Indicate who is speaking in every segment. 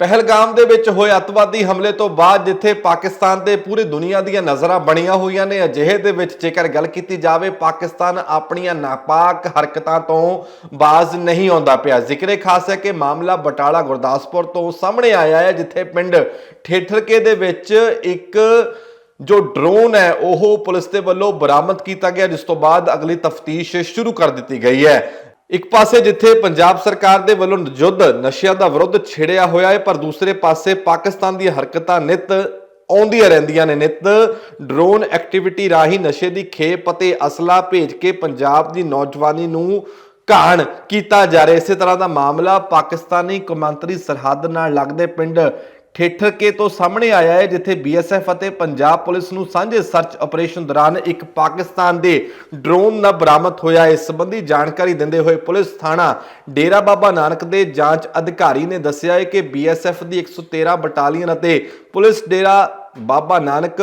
Speaker 1: ਪਹਿਲਗਾਮ ਦੇ ਵਿੱਚ ਹੋਏ ਅੱਤਵਾਦੀ ਹਮਲੇ ਤੋਂ ਬਾਅਦ ਜਿੱਥੇ ਪਾਕਿਸਤਾਨ ਤੇ ਪੂਰੀ ਦੁਨੀਆ ਦੀਆਂ ਨਜ਼ਰਾਂ ਬਣੀਆਂ ਹੋਈਆਂ ਨੇ, ਅਜਿਹੇ ਦੇ ਵਿੱਚ ਜੇਕਰ ਗੱਲ ਕੀਤੀ ਜਾਵੇ, ਪਾਕਿਸਤਾਨ ਆਪਣੀਆਂ ਨਾਪਾਕ ਹਰਕਤਾਂ ਤੋਂ ਬਾਜ਼ ਨਹੀਂ ਆਉਂਦਾ ਪਿਆ। ਜ਼ਿਕਰੇ ਖਾਸ ਹੈ ਕਿ ਮਾਮਲਾ ਬਟਾਲਾ ਗੁਰਦਾਸਪੁਰ ਤੋਂ ਸਾਹਮਣੇ ਆਇਆ ਹੈ, ਜਿੱਥੇ ਪਿੰਡ ਠੇਠਰਕੇ ਦੇ ਵਿੱਚ ਇੱਕ ਜੋ ਡਰੋਨ ਹੈ, ਉਹ ਪੁਲਿਸ ਦੇ ਵੱਲੋਂ ਬਰਾਮਦ ਕੀਤਾ ਗਿਆ, ਜਿਸ ਤੋਂ ਬਾਅਦ ਅਗਲੀ ਤਫਤੀਸ਼ ਸ਼ੁਰੂ ਕਰ ਦਿੱਤੀ ਗਈ ਹੈ। ਇੱਕ ਪਾਸੇ ਜਿੱਥੇ ਪੰਜਾਬ ਸਰਕਾਰ ਦੇ ਵੱਲੋਂ ਯੁੱਧ ਨਸ਼ਿਆਂ ਦਾ ਵਿਰੁੱਧ ਛੇੜਿਆ ਹੋਇਆ ਹੈ, ਪਰ ਦੂਸਰੇ ਪਾਸੇ ਪਾਕਿਸਤਾਨ ਦੀਆਂ ਹਰਕਤਾਂ ਨਿਤ ਆਉਂਦੀਆਂ ਰਹਿੰਦੀਆਂ ਨੇ। ਨਿਤ ਡਰੋਨ ਐਕਟੀਵਿਟੀ ਰਾਹੀਂ ਨਸ਼ੇ ਦੀ ਖੇਪ ਅਤੇ ਅਸਲਾ ਭੇਜ ਕੇ ਪੰਜਾਬ ਦੀ ਨੌਜਵਾਨੀ ਨੂੰ ਘਾਣ ਕੀਤਾ ਜਾ ਰਿਹਾ ਇਸੇ ਤਰ੍ਹਾਂ ਦਾ ਮਾਮਲਾ ਪਾਕਿਸਤਾਨੀ ਕੌਮਾਂਤਰੀ ਸਰਹੱਦ ਨਾਲ ਲੱਗਦੇ ਪਿੰਡ ਠੇਠਰਕੇ ਤੋਂ ਸਾਹਮਣੇ ਆਇਆ ਹੈ, ਜਿੱਥੇ ਬੀਐਸਐਫ ਅਤੇ ਪੰਜਾਬ ਪੁਲਿਸ ਨੂੰ ਸਾਂਝੇ ਸਰਚ ਆਪਰੇਸ਼ਨ ਦੌਰਾਨ ਇੱਕ ਪਾਕਿਸਤਾਨ ਦੇ ਡਰੋਨ ਨਾ ਬਰਾਮਦ ਹੋਇਆ। ਇਸ ਸੰਬੰਧੀ ਜਾਣਕਾਰੀ ਦਿੰਦੇ ਹੋਏ ਪੁਲਿਸ ਥਾਣਾ ਡੇਰਾ ਬਾਬਾ ਨਾਨਕ ਦੇ ਜਾਂਚ ਅਧਿਕਾਰੀ ਨੇ ਦੱਸਿਆ ਹੈ ਕਿ ਬੀਐਸਐਫ ਦੀ 113 ਬਟਾਲੀਅਨ ਅਤੇ ਪੁਲਿਸ ਡੇਰਾ ਬਾਬਾ ਨਾਨਕ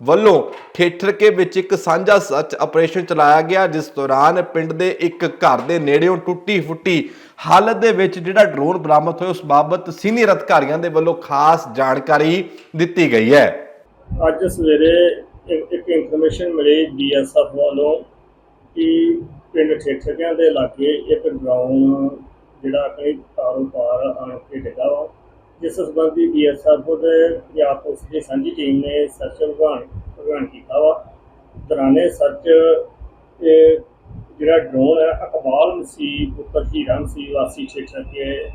Speaker 1: ਵੱਲੋਂ ਠੇਠਰਕੇ ਵਿੱਚ ਇੱਕ ਸਾਂਝਾ ਸਰਚ ਆਪਰੇਸ਼ਨ ਚਲਾਇਆ ਗਿਆ, ਜਿਸ ਦੌਰਾਨ ਪਿੰਡ ਦੇ ਇੱਕ ਘਰ ਦੇ ਨੇੜਿਓਂ ਟੁੱਟੀ ਫੁੱਟੀ ਹਾਲਤ ਦੇ ਵਿੱਚ ਜਿਹੜਾ ਡਰੋਨ ਬਰਾਮਦ ਹੋਇਆ, ਉਸ ਬਾਬਤ ਸੀਨੀਅਰ ਅਧਿਕਾਰੀਆਂ ਦੇ ਵੱਲੋਂ ਖਾਸ ਜਾਣਕਾਰੀ ਦਿੱਤੀ ਗਈ ਹੈ।
Speaker 2: ਅੱਜ ਸਵੇਰੇ ਇੱਕ ਇੱਕ ਇਨਫੋਰਮੇਸ਼ਨ ਮਿਲੀ ਬੀਐਸਐਫ ਵੱਲੋਂ ਕਿ ਪਿੰਡ ਠੇਠਕਿਆਂ ਦੇ ਲਾਗੇ ਇੱਕ ਡਰਾਉਨ ਜਿਹੜਾ ਕਿ ਤਾਰੋਂ ਪਾਰ ਆਣ ਕੇ ਡਿੱਗਾ ਵਾ। ਜਿਸ ਸੰਬੰਧੀ ਬੀਐਸਐਫ ਦੇ ਪੰਜਾਬ ਪੁਲਿਸ ਦੀ ਸਾਂਝੀ ਟੀਮ ਨੇ ਸਰਚ ਅਭਿਆਨ ਅਭਿਆਨ ਕੀਤਾ ਵਾ। ਦੌਰਾਨੇ ਸਰਚ, ਇਹ ਜਿਹੜਾ ਡਰੋਨ ਹੈ, ਅਕਬਾਲ ਮਸੀਹ ਪੁੱਤਰ ਹੀਰਾ ਮਸੀਹ ਵਾਸੀ ਠੇਠਕੇ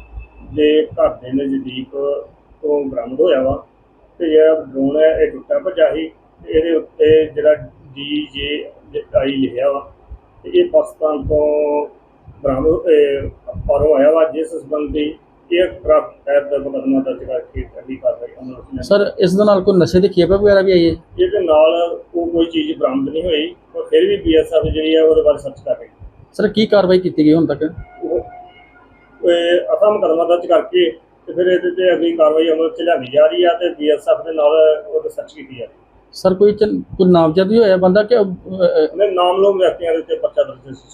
Speaker 2: ਦੇ ਘਰ ਦੇ ਨਜ਼ਦੀਕ ਤੋਂ ਬਰਾਮਦ ਹੋਇਆ ਵਾ ਤੇ ਜਿਹੜਾ ਡਰੋਨ ਹੈ, ਇਹ ਟੁੱਟਾ ਭੱਜਾ ਸੀ ਇਹਦੇ ਉੱਤੇ ਜਿਹੜਾ ਡੀ ਜੇ ਆਈ ਲਿਖਿਆ ਵਾ ਤੇ ਇਹ ਪਾਕਿਸਤਾਨ ਤੋਂ ਬਰਾਮਦ, ਇਹ ਪਰੋਂ ਆਇਆ ਵਾ। ਜਿਸ ਸੰਬੰਧੀ ਇਹ ਕ੍ਰਾਫਟ ਐਪ ਦਾ ਮੁਕੱਦਮਾ ਦਰਜ ਕਰਕੇ ਅਗਲੀ ਕਾਰਵਾਈ ਅਮਲ ਵਿੱਚ ਲਿਆਂਦੀ।
Speaker 3: ਸਰ ਇਸ ਦੇ ਨਾਲ ਕੋਈ ਨਸ਼ੇ ਦੀ ਖੇਪ ਵਗੈਰਾ ਵੀ ਆਈ ਹੈ?
Speaker 2: ਇਹਦੇ ਨਾਲ ਉਹ ਕੋਈ ਚੀਜ਼ ਬਰਾਮਦ ਨਹੀਂ ਹੋਈ ਪਰ ਫਿਰ ਵੀ ਬੀਐਸਐਫ ਜਿਹੜੀ ਹੈ ਉਹਦੇ ਬਾਰੇ ਸਰਚ ਕਰ ਰਹੀ ਹੈ
Speaker 3: ਸਰ ਕੀ ਕਾਰਵਾਈ ਕੀਤੀ ਗਈ ਹੁਣ ਤੱਕ?
Speaker 2: ਉਹ ਇਹ ਅਸਾਂ ਮੁਕੱਦਮਾ ਦਰਜ ਕਰਕੇ ਤੇ ਫਿਰ ਇਹਦੇ ਤੇ ਅਗਲੀ ਕਾਰਵਾਈ ਅਮਲ ਚ ਲਿਆਂਦੀ ਜਾ ਰਹੀ ਆ ਤੇ ਬੀਐਸਐਫ ਦੇ ਨਾਲ ਉਹ ਸਰਚ ਕੀਤੀ ਜਾ ਰਹੀ ਹੈ।
Speaker 3: ਸਰ ਕੋਈ ਕੋਈ ਨਾਮਜ਼ਦ ਵੀ ਹੋਇਆ ਬੰਦਾ ਕਿ ਅਹ, ਅਹ,
Speaker 2: ਉਹਨੇ ਨਾਮ ਲੋ ਵਿਅਕਤੀਆਂ ਦੇ ਉੱਤੇ ਪਰਚਾ ਦਰਜ ਸੀ